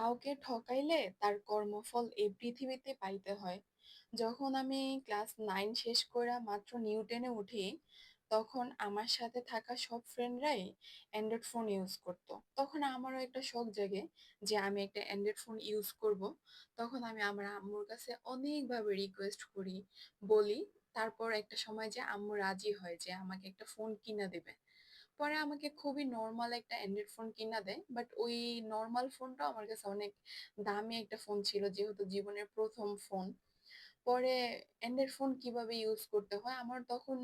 কাউকে ঠকাইলে তার কর্মফল এই পৃথিবীতে পাইতে হয়। যখন আমি ক্লাস নাইন শেষ করে মাত্র নিউটেনে উঠি, তখন আমার সাথে থাকা সব ফ্রেন্ডরাই অ্যান্ড্রয়েড ফোন ইউজ করত। তখন আমারও একটা শখ জাগে যে আমি একটা অ্যান্ড্রয়েড ফোন ইউজ করব। তখন আমি আমার আম্মুর কাছে অনেকভাবে রিকোয়েস্ট করি, বলি। তারপর একটা সময় যে আম্মু রাজি হয় যে আমাকে একটা ফোন কিনা দিবে। পরে আমাকে খুবই নর্মাল একটা অ্যান্ড্রয়েড ফোন কিনা দেয়। বাট ওই নর্মাল ফোনটাও আমার কাছে অনেক দামি একটা ফোন ছিল, যেহেতু জীবনের প্রথম ফোন। পরে অ্যান্ড্রয়েড ফোন কীভাবে ইউজ করতে হয়, আমার তখন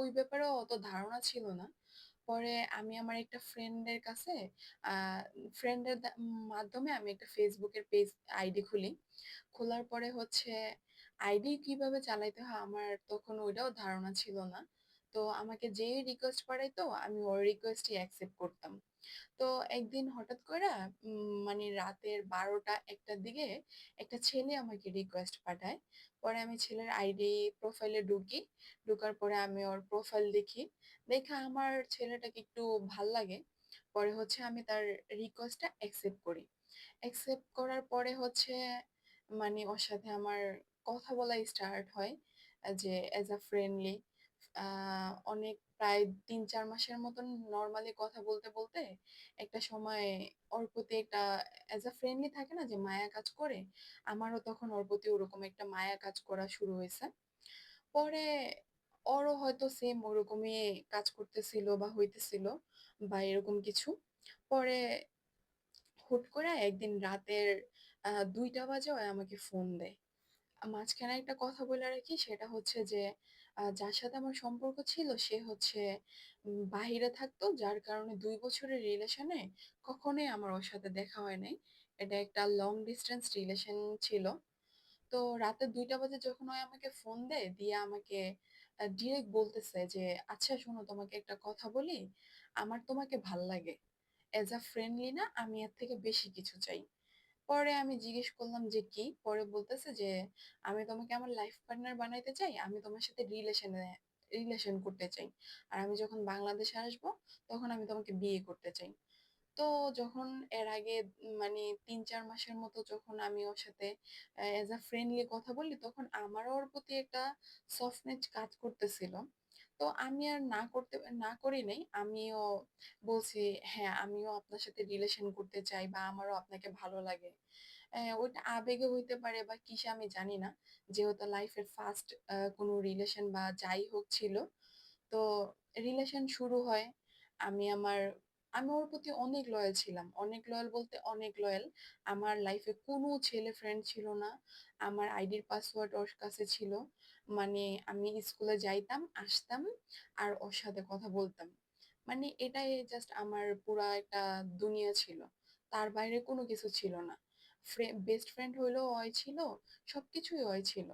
ওই ব্যাপারেও অত ধারণা ছিল না। পরে আমি আমার একটা ফ্রেন্ডের কাছে ফ্রেন্ডের মাধ্যমে আমি একটা ফেসবুকের পেজ আইডি খুলি। খোলার পরে হচ্ছে আইডি কীভাবে চালাইতে হয়, আমার তখন ওইটাও ধারণা ছিল না। তো আমাকে যেই রিকোয়েস্ট পাঠাইতো আমি ওর রিকোয়েস্টই অ্যাকসেপ্ট করতাম। তো একদিন হঠাৎ করে মানে রাতের ১২টা-১টার দিকে একটা ছেলে আমাকে রিকোয়েস্ট পাঠায়। পরে আমি ছেলের আইডি প্রোফাইলে ঢুকি। ঢুকার পরে আমি ওর প্রোফাইল দেখি। দেখে আমার ছেলেটাকে একটু ভালো লাগে। পরে হচ্ছে আমি তার রিকোয়েস্টটা অ্যাকসেপ্ট করি। অ্যাকসেপ্ট করার পরে হচ্ছে মানে ওর সাথে আমার কথা বলা স্টার্ট হয়। যে অ্যাজ আ ফ্রেন্ডলি অনেক প্রায় ৩-৪ মাসের মতন নরমালি কথা বলতে, বলতে একটা সময় ওর প্রতি একটা অ্যাজ আ ফ্রেন্ডলি থাকে না যে মায়া কাজ করে? আমারও তখন ওর প্রতি ওরকম একটা মায়া কাজ করা শুরু হয়েছে পরে ওরও হয়তো সেম ওরকমই কাজ করতেছিল বা হইতেছিল বা এরকম কিছু। পরে হুট করে একদিন রাতের ২টা বাজে আমাকে ফোন দেয়। মাঝখানে একটা কথা বলে রাখি সেটা হচ্ছে যে যার সাথে আমার সম্পর্ক ছিল সে হচ্ছে বাহিরে থাকতো। যার কারণে ২ বছরের রিলেশনে কখনোই আমার ওর সাথে দেখা হয় নাই। এটা একটা লং ডিসট্যান্স রিলেশন ছিল। তো রাতে ২টা বাজে যখন ও আমাকে ফোন দেয়, দিয়ে আমাকে ডিরেক্ট বলতেছে যে, "আচ্ছা শোনো তোমাকে একটা কথা বলি, আমার তোমাকে ভালো লাগে। অ্যাজ আ ফ্রেন্ডলি না আমি এর থেকে বেশি কিছু চাই।" পরে আমি জিজ্ঞেস করলাম যে, "কি?" পরে বলতেছে যে, "আমি তোমাকে আমার লাইফ পার্টনার বানাইতে চাই। আমি তোমার সাথে রিলেশনে রিলেশন করতে চাই। আর আমি যখন বাংলাদেশে আসব, তখন আমি তোমাকে বিয়ে করতে চাই।" তো যখন এর আগে মানে ৩-৪ মাসের মতো যখন আমি ওর সাথে অ্যা অ্যাজ আ ফ্রেন্ডলি কথা বলি, তখন আমারও ওর প্রতি একটা সফটনেস কাজ করতেছিল। তো আমি আর না করতে না করি নাই। আমিও বলছি, "হ্যাঁ, আমিও আপনার সাথে রিলেশন করতে চাই বা আমারও আপনাকে ভালো লাগে।" ওইটা আবেগে হইতে পারে বা কিসে আমি জানি না। যেহেতু লাইফের ফার্স্ট কোনো রিলেশন বা যাই হোক ছিল। তো রিলেশন শুরু হয়। আমি আমার আমি ওর প্রতি অনেক লয়াল ছিলাম। অনেক লয়াল বলতে অনেক লয়াল। আমার লাইফে কোনো ছেলে ফ্রেন্ড ছিল না। আমার আইডির পাসওয়ার্ড ওর কাছে ছিল। মানে আমি স্কুলে যাইতাম, আসতাম আর ওর সাথে কথা বলতাম। মানে এটাই জাস্ট আমার পুরা একটা দুনিয়া ছিল। তার বাইরে কোনো কিছু ছিল না। বেস্ট ফ্রেন্ড হইলেও ওই ছিল। সবকিছুই ওই ছিল।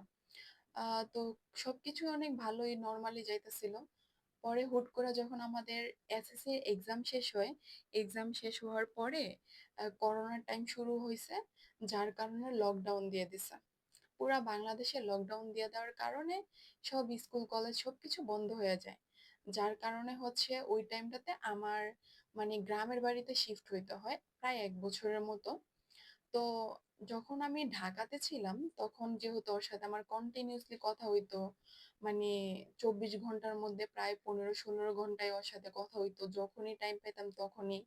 আ তো সবকিছুই অনেক ভালোই নর্মালি যাইতেছিল। পরে হুট করে যখন আমাদের এসএসসি এক্সাম শেষ হয়, এক্সাম শেষ হওয়ার পরে করোনার টাইম শুরু হইছে। যার কারণে লকডাউন দিয়ে দিছে। পুরা বাংলাদেশে লকডাউন দিয়ে দেওয়ার কারণে সব স্কুল, কলেজ সবকিছু বন্ধ হয়ে যায়। যার কারণে হচ্ছে ওই টাইমটাতে আমার মানে গ্রামের বাড়িতে শিফট হইতে হয় প্রায় এক বছরের মতো। তো যখন আমি ঢাকাতে ছিলাম, তখন যেহেতু ওর সাথে আমার কন্টিনিউসলি কথা হইতো। মানে ২৪ ঘণ্টার মধ্যে প্রায় ১৫-১৬ ঘন্টায় ওর সাথে কথা হইতো। যখনই টাইম পেতাম তখনই।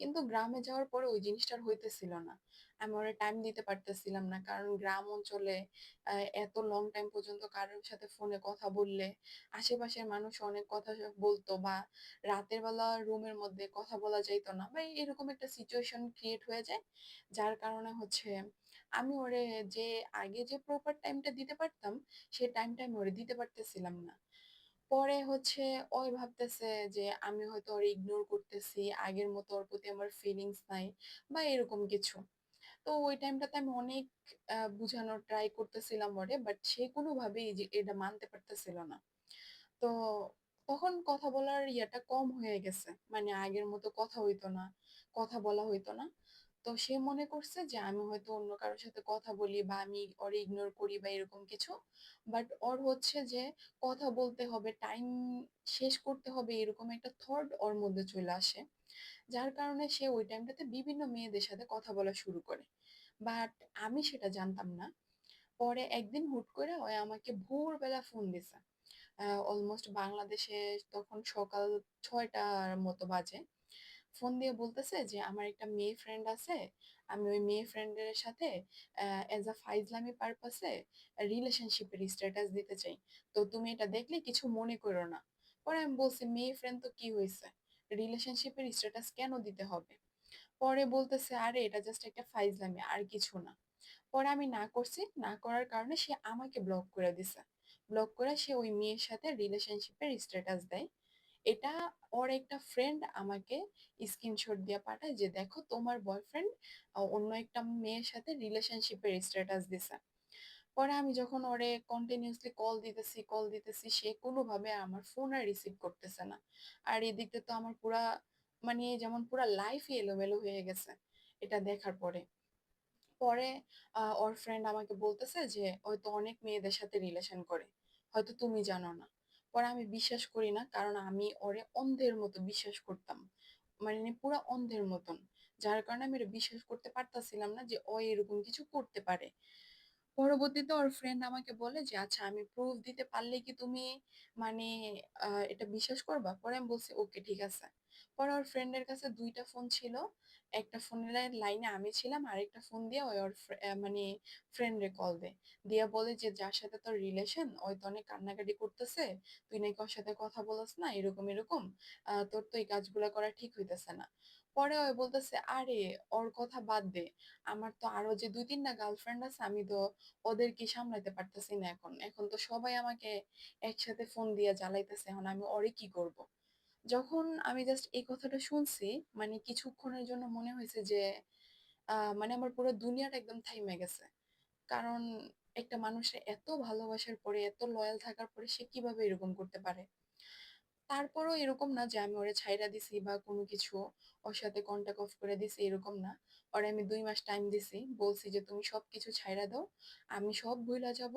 কিন্তু গ্রামে যাওয়ার পরে ওই জিনিসটা আর হইতেছিল না। আমি ওরে টাইম দিতে পারতেছিলাম না। কারণ গ্রাম অঞ্চলে এত লং টাইম পর্যন্ত কারোর সাথে ফোনে কথা বললে, আশেপাশের মানুষ অনেক কথা বলতো বা রাতের বেলা রুমের মধ্যে কথা বলা যাইতো না বা এরকম একটা সিচুয়েশন ক্রিয়েট হয়ে যায়। যার কারণে হচ্ছে আমি ওরে যে আগে যে প্রপার টাইমটা দিতে পারতাম, সেই টাইমটা আমি ওরে দিতে পারতেছিলাম না। পরে হচ্ছে ওই ভাবতেছে যে আমি হয়তো ওরে ইগনোর করতেছি, আগের মতো ওর প্রতি আমার ফিলিংস নাই বা এরকম কিছু। তো ওই টাইমটাতে আমি অনেক বুঝানোর ট্রাই করতেছিলাম ওরে। বাট সে কোনোভাবেই এটা মানতে পারতেছিল না। তো তখন কথা বলার ইয়াটা কম হয়ে গেছে। মানে আগের মতো কথা হইতো না, কথা বলা হইতো না। তো সে মনে করছে যে আমি হয়তো অন্য কারোর সাথে কথা বলি বা আমি ওর ইগনোর করি বা এরকম কিছু। বাট ওর হচ্ছে যে কথা বলতে হবে, টাইম শেষ করতে হবে এরকম একটা থট ওর মধ্যে চলে আসে। যার কারণে সে ওই টাইমটাতে বিভিন্ন মেয়েদের সাথে কথা বলা শুরু করে। বাট আমি সেটা জানতাম না। পরে একদিন হুট করে ও আমাকে ভোরবেলা ফোন দিছে। অলমোস্ট বাংলাদেশে তখন সকাল ছয়টার মতো বাজে। ফোন দিয়ে বলতেছে যে, "আমার একটা মেয়ে ফ্রেন্ড আছে। আমি ওই মেয়ে ফ্রেন্ডের সাথে অ্যা এজ আ ফাইজলামি পারপাস এ রিলেশনশিপ এর স্ট্যাটাস দিতে চাই। তো তুমি এটা দেখলে কিছু মনে করো না।" পরে আমি বলছি, "মেয়ে ফ্রেন্ড তো কি হইছে? রিলেশনশিপ এর স্ট্যাটাস কেন দিতে হবে?" পরে বলতেছে, "আরে এটা জাস্ট একটা ফাইজলামি, আর কিছু না।" পরে আমি না করছি। না করার কারণে সে আমাকে ব্লক করে দিছে। ব্লক করে সে ওই মেয়ের সাথে রিলেশনশিপের স্ট্যাটাস দেয়। এটা ওর একটা ফ্রেন্ড আমাকে স্ক্রিনশট দিয়ে পাঠায় যে, "দেখো তোমার বয়ফ্রেন্ড অন্য একটা মেয়ের সাথে রিলেশনশিপের স্ট্যাটাস দিছে।" পরে আমি যখন ওরে কন্টিনিউসলি কল দিতেছি, কল দিতেছি, সে কোনোভাবে আমার ফোন আর রিসিভ করতেছে না। আর এদিকে তো আমার পুরা মানে যেমন পুরা লাইফই এলোমেলো হয়ে গেছে এটা দেখার পরে। পরে ওর ফ্রেন্ড আমাকে বলতেছে যে, "ও তো অনেক মেয়েদের সাথে রিলেশন করে। হয়তো তুমি জানো না।" পরে আমি বিশ্বাস করি না। কারণ আমি ওরে অন্ধের মতো বিশ্বাস করতাম। মানে পুরা অন্ধের মতন। যার কারণে আমি এটা বিশ্বাস করতে পারতাছিলাম না যে ও এরকম কিছু করতে পারে। পরবর্তীতে ওর ফ্রেন্ড আমাকে বলে যে, "আচ্ছা আমি প্রুফ দিতে পারলে কি তুমি মানে এটা বিশ্বাস করবা?" পরে আমি বলছি, "ওকে ঠিক আছে।" পরে ওর ফ্রেন্ডের কাছে ২ টা ফোন ছিল। একটা ফোনের লাইনে আমি ছিলাম। আরেকটা ফোন দিয়ে ও ওর মানে ফ্রেন্ডরে কল দেয়। দিয়া বলে যে, "যার সাথে তোর রিলেশন ও তো অনেক কান্নাকাটি করতেছে। তুই নাকি ওর সাথে কথা বলস না। এরকম, এরকম। তোর তো এই কাজগুলা করা ঠিক হইতেছে না।" পরে ও বলতেছে, "আরে ওর কথা বাদ দে। আমার তো আরও যে ২-৩ টা গার্লফ্রেন্ড আছে আমি তো ওদেরকে সামলাইতে পারতেছি না এখন। এখন তো সবাই আমাকে একসাথে ফোন দিয়ে জ্বালাইতেছে। এখন আমি ওরে কি করব? যখন আমি জাস্ট এই কথাটা শুনছি, মানে কিছুক্ষণের জন্য মনে হয়েছে যে মানে আমার পুরো দুনিয়াটা একদম থাইমে গেছে। কারণ একটা মানুষের এত ভালোবাসার পরে, এত লয়াল থাকার পরে সে কীভাবে এরকম করতে পারে? তারপরও এরকম না যে আমি ওরে ছাইড়া দিছি বা কোনো কিছু, ওর সাথে কন্ট্যাক্ট অফ করে দিছি এরকম না। ওরে আমি দুই মাস টাইম দিছি। বলছি যে, "তুমি সবকিছু ছাইড়া দাও। আমি সব ভুইলা যাব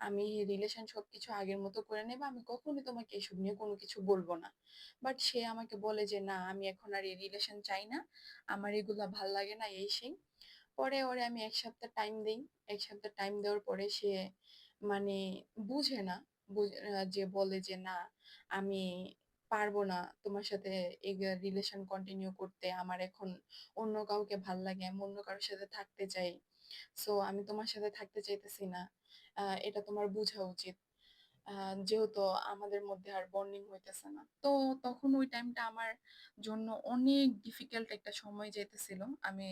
আমি রিলেশন সবকিছু আগের মতো করে নেব। আমি কখনোই তোমাকে এসব নিয়ে কোনো কিছু বলব না।" বাট সে আমাকে বলে যে, "না, আমি এখন আর এই রিলেশন চাই না। আমার এগুলা ভালো লাগে না" এই সেই। পরে ওরে আমি এক সপ্তাহ টাইম দিই এক সপ্তাহ টাইম দেওয়ার পরে সে মানে বুঝে না। যে বলে যে, "না, আমি পারব না তোমার সাথে রিলেশন কন্টিনিউ করতে। আমার এখন অন্য কাউকে ভালো লাগে। আমি অন্য কারোর সাথে থাকতে চাই। সো আমি তোমার সাথে থাকতে চাইতেছি না। এটা তোমার বুঝা উচিত। যেহেতু আমাদের মধ্যে আর বন্ডিং হইতেছে না।" তো তখন ওই টাইমটা আমার জন্য অনেক ডিফিকাল্ট একটা সময় যেতেছিল আমি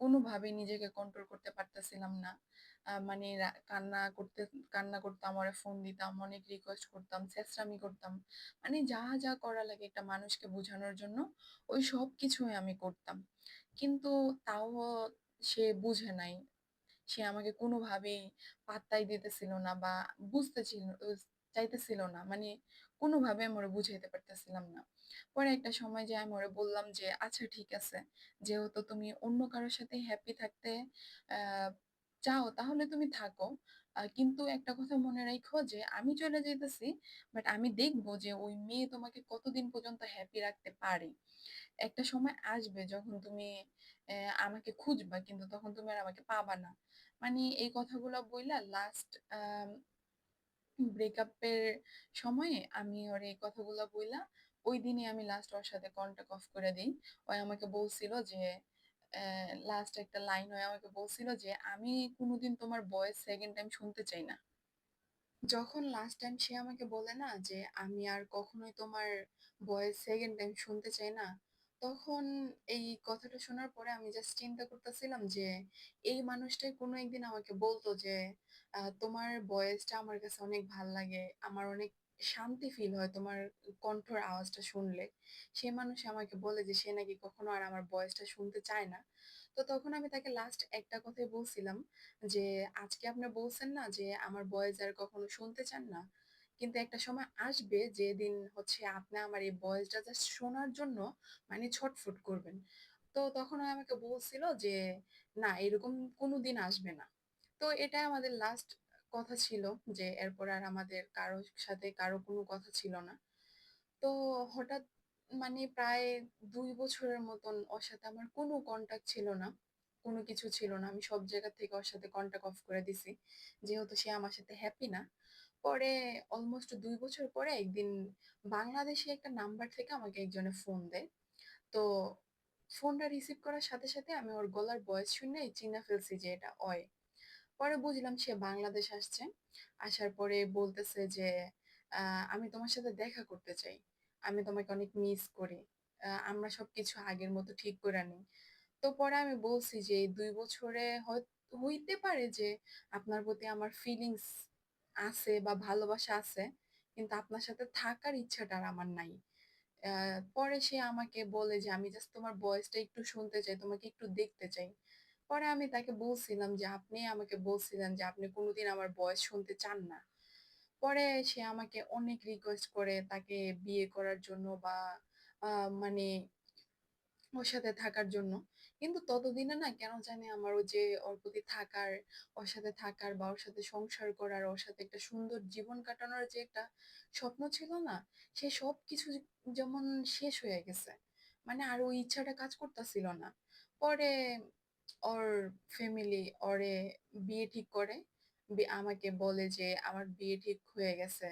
কোনোভাবেই নিজেকে কন্ট্রোল করতে পারতেছিলাম না। মানে কান্না করতে কান্না করতাম, ওরে ফোন দিতাম, অনেক রিকোয়েস্ট করতাম, চেঁচড়ামি করতাম। মানে যা, যা করা লাগে একটা মানুষকে বোঝানোর জন্য ওই সবকিছুই আমি করতাম। কিন্তু তাও সে বুঝে নাই। সে আমাকে কোনোভাবেই পাত্তাই দিতেছিল না বা বুঝতেছিল চাইতেছিল না। মানে কোনোভাবে আমি ওরে বুঝাইতে পারতেছিলাম না। পরে একটা সময় যেয়ে আমি ওরে বললাম যে, "আচ্ছা ঠিক আছে। যেহেতু তুমি অন্য কারোর সাথে হ্যাপি থাকতে চাও তাহলে তুমি থাকো। কিন্তু একটা কথা মনে রাইখো যে, আমি চলে যাইতেছি। বাট আমি দেখব যে ওই মেয়ে তোমাকে কতদিন পর্যন্ত হ্যাপি রাখতে পারে। একটা সময় আসবে যখন তুমি আমাকে খুঁজবা, কিন্তু তখন তুমি আর আমাকে পাবা না।" মানে এই কথাগুলা বইলা লাস্ট ব্রেকআপের সময়ে আমি ওরে এই কথাগুলা বইলা ঐদিনই আমি লাস্ট ওর সাথে কনট্যাক্ট অফ করে দেই। ও আমাকে বলছিল যে লাস্ট একটা লাইন ও আমাকে বলছিল যে, "আমি কোনোদিন তোমার ভয়েস সেকেন্ড টাইম শুনতে চাই না।" যখন লাস্ট টাইম সে আমাকে বলে না যে, "আমি আর কখনোই তোমার ভয়েস সেকেন্ড টাইম শুনতে চাই না।" তখন এই কথাটা শোনার পরে আমি জাস্ট চিন্তা করতেছিলাম যে, এই মানুষটাই কোনো একদিন আমাকে বলতো যে, "তোমার ভয়েসটা আমার কাছে অনেক ভালো লাগে। আমার অনেক শান্তি ফিল হয় তোমার কণ্ঠর আওয়াজটা শুনলে।" সে মানুষ আমাকে বলে যে, সে নাকি কখনো আর আমার ভয়েসটা শুনতে চায় না। তো তখন আমি তাকে লাস্ট একটা কথাই বলছিলাম যে, "আজকে আপনি বলছেন না যে, আমার ভয়েস আর কখনো শুনতে চান না। কিন্তু একটা সময় আসবে যেদিন হচ্ছে আপনি আমার এই ভয়েসটা জাস্ট শোনার জন্য মানে ছটফট করবেন।" তো তখন আমাকে বলছিল যে, "না, এরকম কোনোদিন আসবে না।" তো এটাই আমাদের লাস্ট কথা ছিল যে, এরপর আর আমাদের কারও সাথে কারও কোনো কথা ছিল না। তো হঠাৎ মানে প্রায় দুই বছরের মতন ওর সাথে আমার কোনো কনট্যাক্ট ছিল না। কোনো কিছু ছিল না। আমি সব জায়গা থেকে ওর সাথে কনট্যাক্ট অফ করে দিছি। যেহেতু সে আমার সাথে হ্যাপি না। পরে অলমোস্ট দুই বছর পরে একদিন বাংলাদেশী একটা নাম্বার থেকে আমাকে একজনে ফোন দেয়। তো ফোনটা রিসিভ করার সাথে, সাথে আমি ওর গলার বয়স শুনেই চিইনা ফেলছি যে এটা অয়। পরে বুঝলাম সে বাংলাদেশ আসছে। আসার পরে বলতেছে যে, "আমি তোমার সাথে দেখা করতে চাই। আমি তোমাকে অনেক মিস করি। আমরা সবকিছু আগের মতো ঠিক করে নেই।" তো পরে আমি বলছি যে, দুই বছরে হইতে পারে যে আপনার প্রতি আমার ফিলিংস আছে বা ভালোবাসা আছে। কিন্তু আপনার সাথে থাকার ইচ্ছাটা আর আমার নাই।" পরে সে আমাকে বলে যে, "আমি জাস্ট তোমার ভয়েসটা একটু শুনতে চাই, তোমাকে একটু দেখতে চাই।" পরে আমি তাকে বলছিলাম যে, "আপনি আমাকে বলছিলেন যে আপনি কোনদিন আমার বয়স শুনতে চান না।" পরে সে আমাকে অনেক রিকোয়েস্ট করে তাকে বিয়ে করার জন্য বা মানে ওর সাথে থাকার জন্য। কিন্তু ততদিনে না কেন জানি আমার ওই যে ওর প্রতি থাকার, ওর সাথে থাকার বা ওর সাথে সংসার করার, ওর সাথে একটা সুন্দর জীবন কাটানোর যে একটা স্বপ্ন ছিল না? সে সবকিছু যেমন শেষ হয়ে গেছে। মানে আর ওই ইচ্ছাটা কাজ করতেছিল না। পরে ওর ফ্যামিলি ওরে বিয়ে ঠিক করে। আমাকে বলে যে আমার বিয়ে ঠিক হয়ে গেছে।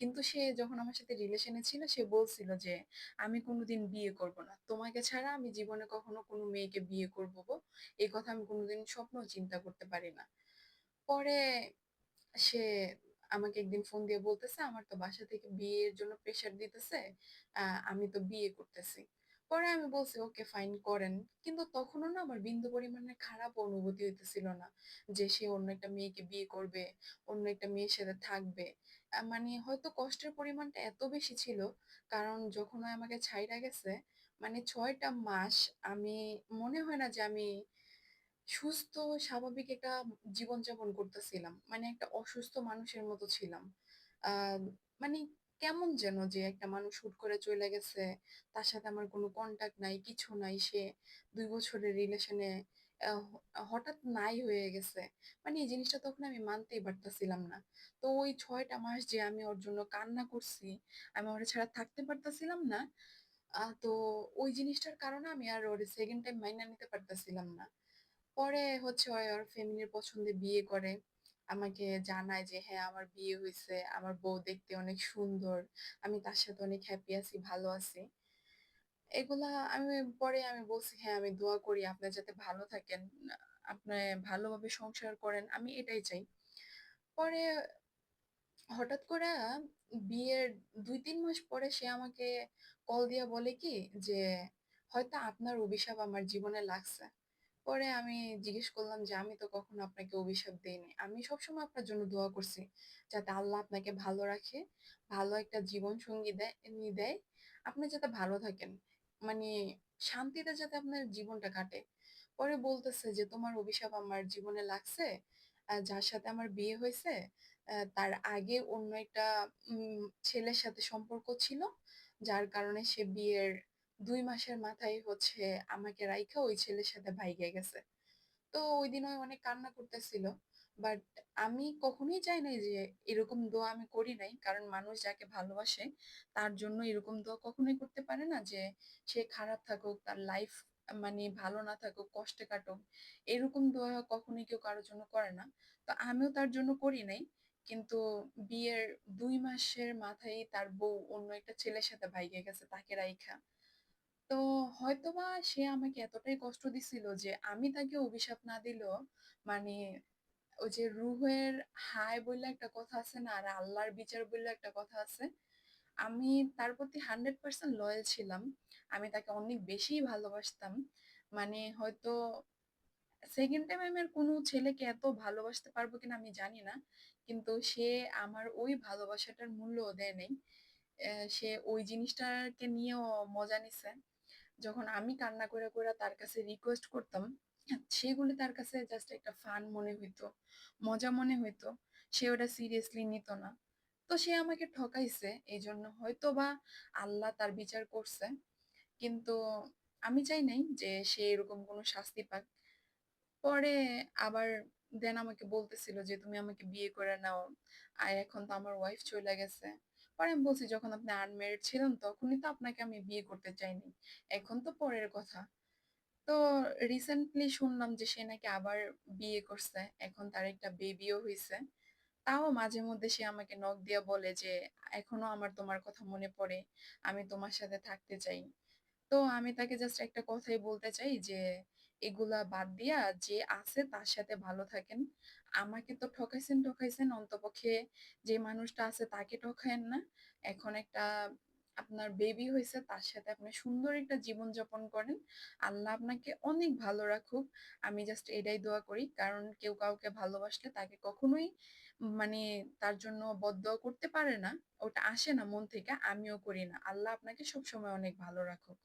কিন্তু সে যখন আমার সাথে রিলেশন ছিল সে বলছিল যে আমি কোনদিন বিয়ে করব না। তোমাকে ছাড়া আমি জীবনে কখনো কোনো মেয়েকে বিয়ে করব গো। এই কথা আমি কোনদিন স্বপ্নেও চিন্তা করতে পারি না। পরে সে আমাকে একদিন ফোন দিয়ে বলতেছে, "আমার তো বাসা থেকে বিয়ের জন্য প্রেশার দিতেছে। আমি তো বিয়ে করতেছি।" পরে আমি বলছি, "ওকে ফাইন করেন।" কিন্তু তখনও না আমার বিন্দু পরিমাণে খারাপ অনুভূতি হইতেছিল না। যে সে অন্য একটা মেয়েকে বিয়ে করবে, অন্য একটা মেয়ের সাথে থাকবে। মানে হয়তো কষ্টের পরিমাণটা এত বেশি ছিল, কারণ যখন আমাকে ছাইড়া গেছে, মানে ছয়টা মাস আমি মনে হয় না যে আমি সুস্থ স্বাভাবিক একটা জীবনযাপন করতেছিলাম। মানে একটা অসুস্থ মানুষের মতো ছিলাম। মানে কেমন যেন যে একটা মানুষ হুট করে চলে গেছে। তার সাথে আমার কোনো কনট্যাক্ট নাই, কিছু নাই। সে দুই বছরের রিলেশনে হঠাৎ নাই হয়ে গেছে। মানে এই জিনিসটা তখন আমি মানতেই পারতেছিলাম না। তো ওই ছয়টা মাস যে আমি ওর জন্য কান্না করছি, আমি ওরা ছাড়া থাকতে পারতেছিলাম না। তো ওই জিনিসটার কারণে আমি আর ওর সেকেন্ড টাইম মাইনা নিতে পারতেছিলাম না। পরে হচ্ছে ওর ফ্যামিলির পছন্দে বিয়ে করে। আমাকে জানায় যে, "হ্যাঁ, আমার বিয়ে হয়েছে আমার বউ দেখতে অনেক সুন্দর। আমি তার সাথে অনেক হ্যাপি আছি, ভালো আছি।" এগুলা আমি পরে আমি বলছি, "হ্যাঁ, আমি দোয়া করি আপনি যাতে ভালো থাকেন। আপনি ভালোভাবে সংসার করেন। আমি এটাই চাই।" পরে হঠাৎ করে বিয়ের ২-৩ মাস পরে সে আমাকে কল দিয়া বলে কি যে, "হয়তো আপনার অভিশাপ আমার জীবনে লাগছে।" পরে আমি জিজ্ঞেস করলাম যে, "আমি তো কখনো আপনাকে অভিশাপ দেইনি। আমি সবসময় আপনার জন্য দোয়া করছি। যাতে আল্লাহ আপনাকে ভালো রাখে, ভালো একটা জীবনসঙ্গী দেয় এমনি দেয়। আপনি যাতে ভালো থাকেন। মানে শান্তিতে যাতে আপনার জীবনটা কাটে।" পরে বলতেছে যে, "তোমার অভিশাপ আমার জীবনে লাগছে। যার সাথে আমার বিয়ে হয়েছে তার আগে অন্য একটা ছেলের সাথে সম্পর্ক ছিল। যার কারণে সে বিয়ের ২ মাসের মাথায় হচ্ছে আমাকে রাইখা ওই ছেলের সাথে ভাইগা গেছে। তো ঐদিন ও অনেক কান্না করতেছিল। বাট আমি কখনোই চাই নাই যে এরকম দোয়া আমি করি নাই। কারণ মানুষ যাকে ভালোবাসে তার জন্য এরকম দোয়া কখনোই করতে পারে না যে সে খারাপ থাকুক, তার লাইফ মানে ভালো না থাকুক, কষ্টে কাটুক। এরকম দোয়া কখনোই কেউ কারও জন্য করে না। তো আমিও তার জন্য করি নাই। কিন্তু বিয়ের দুই মাসের মাথায় তার বউ অন্য একটা ছেলের সাথে ভাইগা গেছে তাকে রাইখা। তো হয়তোবা সে আমাকে এতটাই কষ্ট দিছিল যে আমি তাকে অভিশাপ না দিলেও মানে ওই যে রুহের হায় বইলা একটা কথা আছে না? আর আল্লাহর বিচার বইলা একটা কথা আছে। আমি তার প্রতি 100% লয়াল ছিলাম। আমি তাকে অনেক বেশিই ভালোবাসতাম। মানে হয়তো সেকেন্ড টাইম আমি আর কোনো ছেলেকে এত ভালোবাসতে পারব কিনা আমি জানি না। কিন্তু সে আমার ওই ভালোবাসাটার মূল্য দেয় নাই। সে ওই জিনিসটাকে নিয়েও মজা নিছে। যখন আমি কান্না করে কইরা তার কাছে রিকোয়েস্ট করতাম, সেগুলো তার কাছে জাস্ট একটা ফান মনে হইতো, মজা মনে হইতো। সে ওটা সিরিয়াসলি নিত না। তো সে আমাকে ঠকাইছে। এজন্য হয়তোবা আল্লাহ তার বিচার করছে। কিন্তু আমি চাই নাই যে সে এরকম কোনো শাস্তি পাক। পরে আবার দেন আমাকে বলতেছিল যে, "তুমি আমাকে বিয়ে করে নাও। আর এখন তো আমার ওয়াইফ চলে গেছে।" পরে আমি বলছি, "যখন আপনি আনমেরিড ছিলেন তখনই তো আপনাকে আমি বিয়ে করতে চাইনি। এখন তো পরের কথা।" তো রিসেন্টলি শুনলাম যে সে নাকি আবার বিয়ে করছে। এখন তার একটা বেবিও হইছে। তাও মাঝে মধ্যে সে আমাকে নখ দিয়া বলে যে, "এখনও আমার তোমার কথা মনে পড়ে। আমি তোমার সাথে থাকতে চাই।" তো আমি তাকে জাস্ট একটা কথাই বলতে চাই যে, "এগুলা বাদ দিয়া যে আছে তার সাথে ভালো থাকেন। আমাকে তো ঠকাইছেন, ঠকাইছেন অন্তপক্ষে যে মানুষটা আছে তাকে ঠকায়েন না। এখন একটা আপনার বেবি হয়েছে তার সাথে আপনি সুন্দর একটা জীবনযাপন করেন। আল্লাহ আপনাকে অনেক ভালো রাখুক। আমি জাস্ট এটাই দোয়া করি। কারণ কেউ কাউকে ভালোবাসলে তাকে কখনোই মানে তার জন্য বদদোয়া করতে পারে না। ওটা আসে না মন থেকে। আমিও করি না। আল্লাহ আপনাকে সবসময় অনেক ভালো রাখুক।"